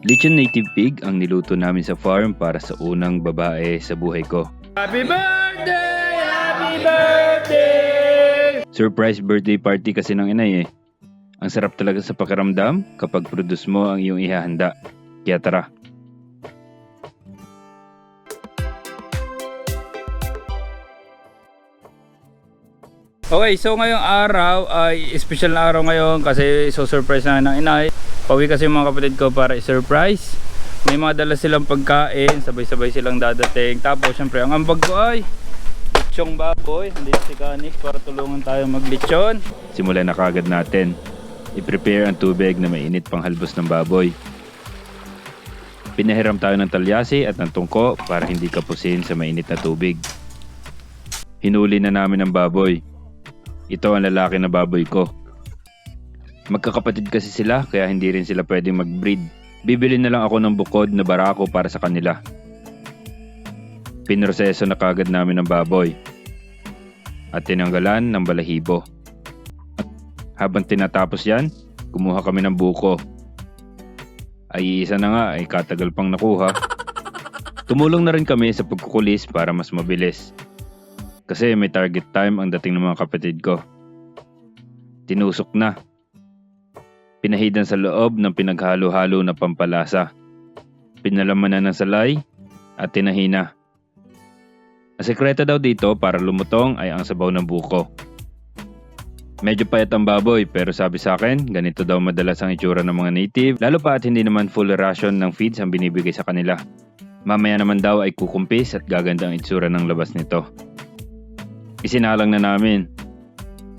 Lechon native pig ang niluto namin sa farm para sa unang babae sa buhay ko. Happy birthday! Happy birthday! Surprise birthday party kasi ng inay eh. Ang sarap talaga sa pakiramdam kapag produce mo ang iyong ihahanda. Kaya tara. Okay, so ngayong araw ay special na araw ngayon kasi so surprise na ng inay. Pauwi kasi mga kapatid ko para i-surprise. May mga dala silang pagkain, sabay-sabay silang dadating. Tapos syempre ang ambag ko ay lechong baboy. Nandito si Kanik para tulungan tayo maglechon. Simulan na kagad natin. I-prepare ang tubig na mainit pang halbos ng baboy. Pinahiram tayo ng talyasi at ng tungko para hindi kapusin sa mainit na tubig. Hinuli na namin ang baboy. Ito ang lalaki na baboy ko. Magkakapatid kasi sila kaya hindi rin sila pwedeng mag-breed. Bibili na lang ako ng bukod na barako para sa kanila. Pinroseso na kagad namin ang baboy at tinanggalan ng balahibo. Habang tinatapos yan, kumuha kami ng buko. Ay isa na nga ay katagal pang nakuha. Tumulong na rin kami sa pagkukulis para mas mabilis. Kasi may target time ang dating ng mga kapatid ko. Tinusok na. Pinahidan sa loob ng pinaghalo-halo na pampalasa. Pinalaman na ng salay at tinahina. Ang sekreto daw dito para lumutong ay ang sabaw ng buko. Medyo payat ang baboy pero sabi sa akin, ganito daw madalas ang itsura ng mga native lalo pa at hindi naman full ration ng feeds ang binibigay sa kanila. Mamaya naman daw ay kukumpis at gaganda ang itsura ng labas nito. Isinalang na namin.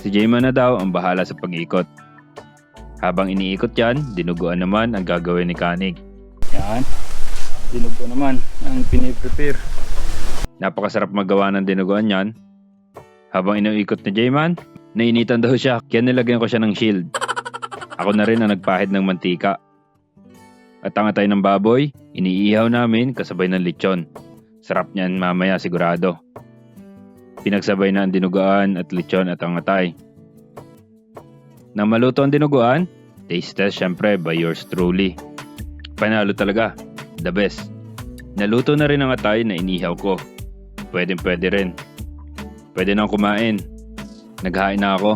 Si Jayman na daw ang bahala sa pag-ikot. Habang iniikot yan, dinuguan naman ang gagawin ni Kanig. Yan. Dinog ko naman ang piniprepare. Napakasarap magawa ng dinuguan yan. Habang iniikot ni Jayman, nainitan daw siya kaya nilagyan ko siya ng shield. Ako na rin ang nagpahid ng mantika. At ang atay ng baboy, iniihaw namin kasabay ng lechon. Sarap niyan mamaya sigurado. Pinagsabay na ang dinuguan at lechon at ang atay. Nang maluto ang dinuguan, taste test syempre by yours truly. Panalo talaga, the best. Naluto na rin ang atay na inihaw ko. Pwede pwede rin. Pwede nang kumain. Naghain na ako.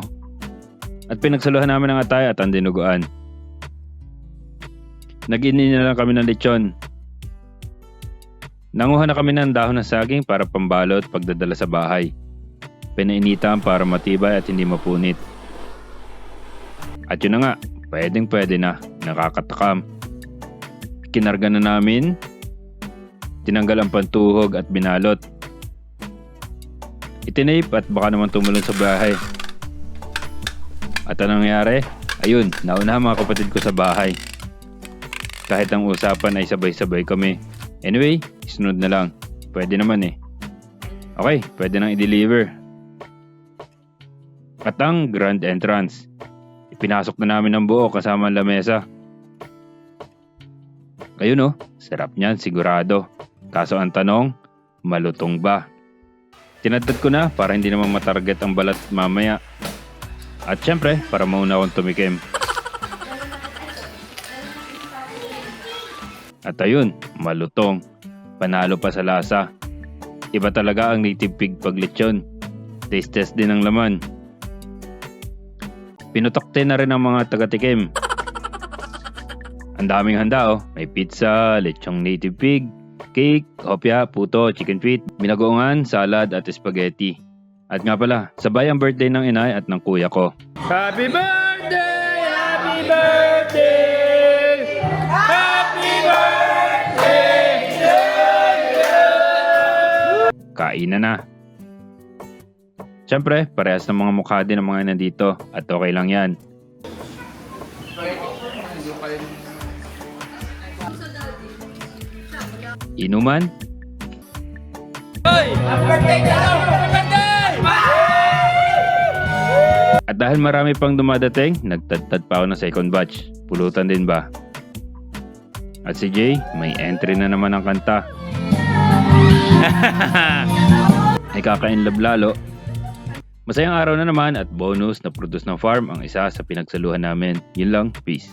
At pinagsaluhan namin ang atay at ang dinuguan. Nag-ini na lang kami ng lechon. Nanguha na kami ng dahon ng saging para pambalot pagdadala sa bahay. Pinainitan para matibay at hindi mapunit. At yun na nga, pwedeng pwede na, nakakatakam. Kinarga na namin, tinanggal ang pantuhog at binalot. Itinape at baka naman tumulong sa bahay. At anong nangyari? Ayun, nauna mga kapatid ko sa bahay. Kahit ang usapan ay sabay-sabay kami. Anyway, sunod na lang. Pwede naman eh. Okay, pwede nang i-deliver. At ang grand entrance. Ipinasok na namin ng buo kasama ang lamesa. Ayun oh, sarap niyan sigurado. Kaso ang tanong, malutong ba? Tinadtad ko na para hindi naman matarget ang balat mamaya. At syempre, para mauna akong tumikim. At ayun, malutong. Panalo pa sa lasa. Iba talaga ang native pig pag lechon. Taste test din ang laman. Pinutokte na rin ang mga taga-tikim. Ang daming handa oh. May pizza, lechong native pig, cake, hopya, puto, chicken feet, binagoongan, salad at spaghetti. At nga pala, sabay ang birthday ng inay at ng kuya ko. Happy birthday! Happy birthday! Happy birthday! Kainan na. Siyempre, parehas ng mga mukha din ng mga nandito at okay lang yan. Inuman, Hoy! Happy birthday! Happy birthday! At dahil marami pang dumadating, nagtadtad pa ako ng second batch. Pulutan din ba? At si Jay, may entry na naman ang kanta. Ay kaka-inlove lalo. Masayang araw na naman at bonus na produce ng farm ang isa sa pinagsaluhan namin. Yun lang, peace.